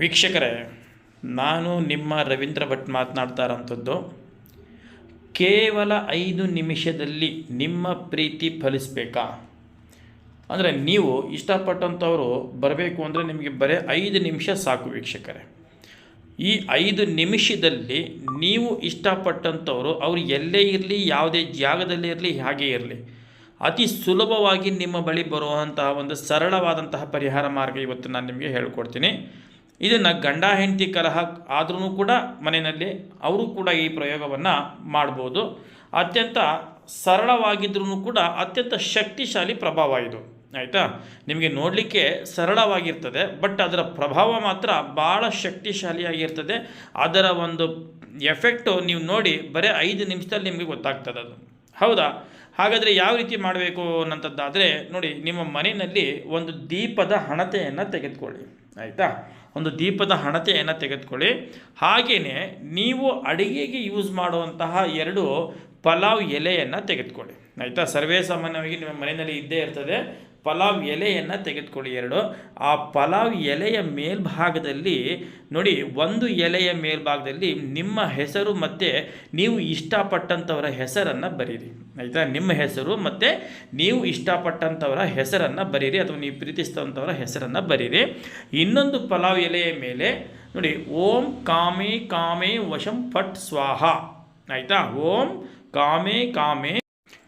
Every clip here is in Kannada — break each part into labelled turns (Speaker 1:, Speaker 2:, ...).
Speaker 1: ವೀಕ್ಷಕರೇ, ನಾನು ನಿಮ್ಮ ರವೀಂದ್ರ ಭಟ್ ಮಾತನಾಡ್ತಾ ಇರೋಂಥದ್ದು ಕೇವಲ ಐದು ನಿಮಿಷದಲ್ಲಿ ನಿಮ್ಮ ಪ್ರೀತಿ ಫಲಿಸಬೇಕಾ? ಅಂದರೆ ನೀವು ಇಷ್ಟಪಟ್ಟಂಥವರು ಬರಬೇಕು ಅಂದರೆ ನಿಮಗೆ ಬರೀ ಐದು ನಿಮಿಷ ಸಾಕು ವೀಕ್ಷಕರೇ. ಈ ಐದು ನಿಮಿಷದಲ್ಲಿ ನೀವು ಇಷ್ಟಪಟ್ಟಂಥವರು, ಅವರು ಎಲ್ಲೇ ಇರಲಿ, ಯಾವುದೇ ಜಾಗದಲ್ಲಿ ಇರಲಿ, ಹಾಗೇ ಇರಲಿ, ಅತಿ ಸುಲಭವಾಗಿ ನಿಮ್ಮ ಬಳಿ ಬರುವಂತಹ ಒಂದು ಸರಳವಾದಂತಹ ಪರಿಹಾರ ಮಾರ್ಗ ಇವತ್ತು ನಾನು ನಿಮಗೆ ಹೇಳ್ಕೊಡ್ತೀನಿ. ಇದನ್ನು ಗಂಡ ಹೆಂಡತಿ ಕಲಹ ಆದ್ರೂ ಕೂಡ ಮನೆಯಲ್ಲಿ ಅವರು ಕೂಡ ಈ ಪ್ರಯೋಗವನ್ನು ಮಾಡ್ಬೋದು. ಅತ್ಯಂತ ಸರಳವಾಗಿದ್ರೂ ಕೂಡ ಅತ್ಯಂತ ಶಕ್ತಿಶಾಲಿ ಪ್ರಭಾವ ಇದು. ಆಯಿತಾ? ನಿಮಗೆ ನೋಡಲಿಕ್ಕೆ ಸರಳವಾಗಿರ್ತದೆ, ಬಟ್ ಅದರ ಪ್ರಭಾವ ಮಾತ್ರ ಭಾಳ ಶಕ್ತಿಶಾಲಿಯಾಗಿರ್ತದೆ. ಅದರ ಒಂದು ಎಫೆಕ್ಟು ನೀವು ನೋಡಿ ಬರೀ ಐದು ನಿಮಿಷದಲ್ಲಿ ನಿಮಗೆ ಗೊತ್ತಾಗ್ತದೆ ಅದು. ಹೌದಾ? ಹಾಗಾದರೆ ಯಾವ ರೀತಿ ಮಾಡಬೇಕು ಅನ್ನೋಂಥದ್ದಾದರೆ ನೋಡಿ, ನಿಮ್ಮ ಮನೆಯಲ್ಲಿ ಒಂದು ದೀಪದ ಹಣತೆಯನ್ನು ತೆಗೆದುಕೊಳ್ಳಿ. ಆಯಿತಾ? ಒಂದು ದೀಪದ ಹಣತೆಯನ್ನು ತೆಗೆದುಕೊಳ್ಳಿ. ಹಾಗೆಯೇ ನೀವು ಅಡಿಗೆಗೆ ಯೂಸ್ ಮಾಡುವಂತಹ ಎರಡು ಪಲಾವ್ ಎಲೆಯನ್ನು ತೆಗೆದುಕೊಳ್ಳಿ. ಆಯಿತಾ? ಸರ್ವೇ ಸಾಮಾನ್ಯವಾಗಿ ನಿಮ್ಮ ಮನೆಯಲ್ಲಿ ಇದ್ದೇ ಇರ್ತದೆ. ಪಲಾವ್ ಎಲೆಯನ್ನು ತೆಗೆದುಕೊಳ್ಳಿ ಎರಡು. ಆ ಪಲಾವ್ ಎಲೆಯ ಮೇಲ್ಭಾಗದಲ್ಲಿ ನೋಡಿ, ಒಂದು ಎಲೆಯ ಮೇಲ್ಭಾಗದಲ್ಲಿ ನಿಮ್ಮ ಹೆಸರು ಮತ್ತು ನೀವು ಇಷ್ಟಪಟ್ಟಂಥವರ ಹೆಸರನ್ನು ಬರೀರಿ. ಆಯಿತಾ? ನಿಮ್ಮ ಹೆಸರು ಮತ್ತು ನೀವು ಇಷ್ಟಪಟ್ಟಂಥವರ ಹೆಸರನ್ನು ಬರೀರಿ ಅಥವಾ ನೀವು ಪ್ರೀತಿಸ್ತಂಥವರ ಹೆಸರನ್ನು ಬರೀರಿ. ಇನ್ನೊಂದು ಪಲಾವ್ ಎಲೆಯ ಮೇಲೆ ನೋಡಿ, ಓಂ ಕಾಮೆ ಕಾಮೆ ವಶಂ ಫಟ್ ಸ್ವಾಹ. ಆಯಿತಾ? ಓಂ ಕಾಮೆ ಕಾಮೆ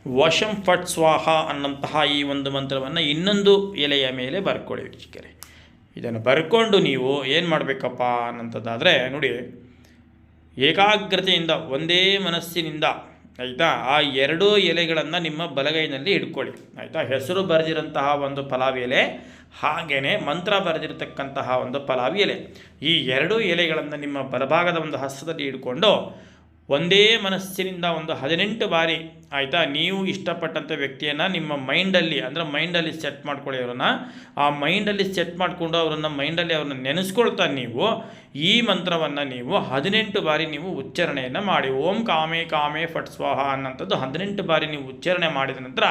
Speaker 1: ವಶಂ ಫಟ್ ಸ್ವಾಹ ಅನ್ನಂತಹ ಈ ಒಂದು ಮಂತ್ರವನ್ನು ಇನ್ನೊಂದು ಎಲೆಯ ಮೇಲೆ ಬರ್ಕೊಳ್ಳಿ ವೀಕ್ಷಕರೇ. ಇದನ್ನು ಬರ್ಕೊಂಡು ನೀವು ಏನು ಮಾಡಬೇಕಪ್ಪ ಅನ್ನಂಥದ್ದಾದರೆ ನೋಡಿ, ಏಕಾಗ್ರತೆಯಿಂದ, ಒಂದೇ ಮನಸ್ಸಿನಿಂದ ಆಯಿತಾ, ಆ ಎರಡೂ ಎಲೆಗಳನ್ನು ನಿಮ್ಮ ಬಲಗೈನಲ್ಲಿ ಇಟ್ಕೊಳ್ಳಿ ಆಯಿತಾ, ಹೆಸರು ಬರೆದಿರಂತಹ ಒಂದು ಪಲಾವ್ ಎಲೆ ಹಾಗೆಯೇ ಮಂತ್ರ ಬರೆದಿರತಕ್ಕಂತಹ ಒಂದು ಪಲಾವ್ ಎಲೆ ಈ ಎರಡೂ ಎಲೆಗಳನ್ನು ನಿಮ್ಮ ಬಲಭಾಗದ ಒಂದು ಹಸ್ತದಲ್ಲಿ ಇಟ್ಕೊಂಡು ಒಂದೇ ಮನಸ್ಸಿನಿಂದ ಒಂದು ಹದಿನೆಂಟು ಬಾರಿ ಆಯಿತಾ, ನೀವು ಇಷ್ಟಪಟ್ಟಂಥ ವ್ಯಕ್ತಿಯನ್ನು ನಿಮ್ಮ ಮೈಂಡಲ್ಲಿ, ಅಂದರೆ ಮೈಂಡಲ್ಲಿ ಸೆಟ್ ಮಾಡ್ಕೊಳ್ಳಿ ಅವರನ್ನು. ಆ ಮೈಂಡಲ್ಲಿ ಸೆಟ್ ಮಾಡಿಕೊಂಡು ಅವರನ್ನು, ಮೈಂಡಲ್ಲಿ ಅವ್ರನ್ನ ನೆನೆಸ್ಕೊಳ್ತಾ ನೀವು, ಈ ಮಂತ್ರವನ್ನು ನೀವು ಹದಿನೆಂಟು ಬಾರಿ ನೀವು ಉಚ್ಚಾರಣೆಯನ್ನು ಮಾಡಿ. ಓಂ ಕಾಮೆ ಕಾಮೆ ಫಟ್ ಸ್ವಾಹ ಅನ್ನೋಂಥದ್ದು ಹದಿನೆಂಟು ಬಾರಿ ನೀವು ಉಚ್ಚಾರಣೆ ಮಾಡಿದ ನಂತರ,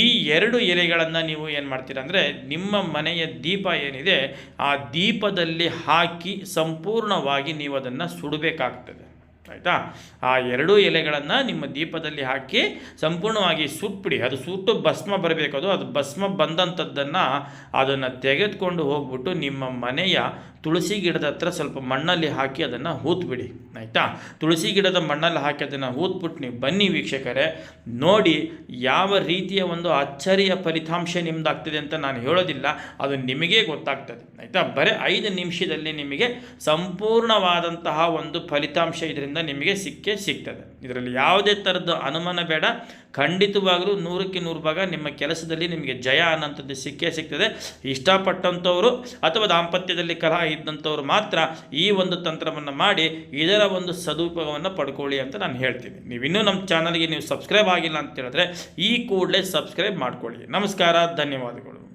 Speaker 1: ಈ ಎರಡು ಎಲೆಗಳನ್ನು ನೀವು ಏನು ಮಾಡ್ತೀರ ಅಂದರೆ, ನಿಮ್ಮ ಮನೆಯ ದೀಪ ಏನಿದೆ, ಆ ದೀಪದಲ್ಲಿ ಹಾಕಿ ಸಂಪೂರ್ಣವಾಗಿ ನೀವು ಅದನ್ನು ಸುಡಬೇಕಾಗ್ತದೆ. ಆಯಿತಾ? ಆ ಎರಡೂ ಎಲೆಗಳನ್ನು ನಿಮ್ಮ ದೀಪದಲ್ಲಿ ಹಾಕಿ ಸಂಪೂರ್ಣವಾಗಿ ಸುಟ್ಬಿಡಿ. ಅದು ಸುಟ್ಟು ಭಸ್ಮ ಬರಬೇಕು. ಅದು ಅದು ಭಸ್ಮ ಬಂದಂಥದ್ದನ್ನು ಅದನ್ನು ತೆಗೆದುಕೊಂಡು ಹೋಗ್ಬಿಟ್ಟು ನಿಮ್ಮ ಮನೆಯ ತುಳಸಿ ಗಿಡದ ಹತ್ರ ಸ್ವಲ್ಪ ಮಣ್ಣಲ್ಲಿ ಹಾಕಿ ಅದನ್ನು ಹೂತ್ಬಿಡಿ, ಆಯಿತಾ? ತುಳಸಿ ಗಿಡದ ಮಣ್ಣಲ್ಲಿ ಹಾಕಿ ಅದನ್ನು ಹೂತ್ಬಿಟ್ಟು ನೀವು ಬನ್ನಿ ವೀಕ್ಷಕರೇ, ನೋಡಿ ಯಾವ ರೀತಿಯ ಒಂದು ಅಚ್ಚರಿಯ ಫಲಿತಾಂಶ ನಿಮ್ದಾಗ್ತದೆ ಅಂತ ನಾನು ಹೇಳೋದಿಲ್ಲ, ಅದು ನಿಮಗೇ ಗೊತ್ತಾಗ್ತದೆ, ಆಯಿತಾ? ಬರೀ ಐದು ನಿಮಿಷದಲ್ಲಿ ನಿಮಗೆ ಸಂಪೂರ್ಣವಾದಂತಹ ಒಂದು ಫಲಿತಾಂಶ ಇದರಿಂದ ನಿಮಗೆ ಸಿಕ್ಕೇ ಸಿಗ್ತದೆ. ಇದರಲ್ಲಿ ಯಾವುದೇ ಥರದ ಅನುಮಾನ ಬೇಡ, ಖಂಡಿತವಾಗಲೂ ನೂರಕ್ಕೆ ನೂರು ಭಾಗ ನಿಮ್ಮ ಕೆಲಸದಲ್ಲಿ ನಿಮಗೆ ಜಯ ಅನ್ನೋಂಥದ್ದು ಸಿಕ್ಕೇ ಸಿಗ್ತದೆ. ಇಷ್ಟಪಟ್ಟಂಥವರು ಅಥವಾ ದಾಂಪತ್ಯದಲ್ಲಿ ಕಲಹ ಇದ್ದಂಥವ್ರು ಮಾತ್ರ ಈ ಒಂದು ತಂತ್ರವನ್ನು ಮಾಡಿ ಇದರ ಒಂದು ಸದುಪಯೋಗವನ್ನು ಪಡ್ಕೊಳ್ಳಿ ಅಂತ ನಾನು ಹೇಳ್ತೀನಿ. ನೀವು ಇನ್ನೂ ನಮ್ಮ ಚಾನಲ್ಗೆ ನೀವು ಸಬ್ಸ್ಕ್ರೈಬ್ ಆಗಿಲ್ಲ ಅಂತ ಹೇಳಿದ್ರೆ ಈ ಕೂಡಲೇ ಸಬ್ಸ್ಕ್ರೈಬ್ ಮಾಡ್ಕೊಳ್ಳಿ. ನಮಸ್ಕಾರ, ಧನ್ಯವಾದಗಳು.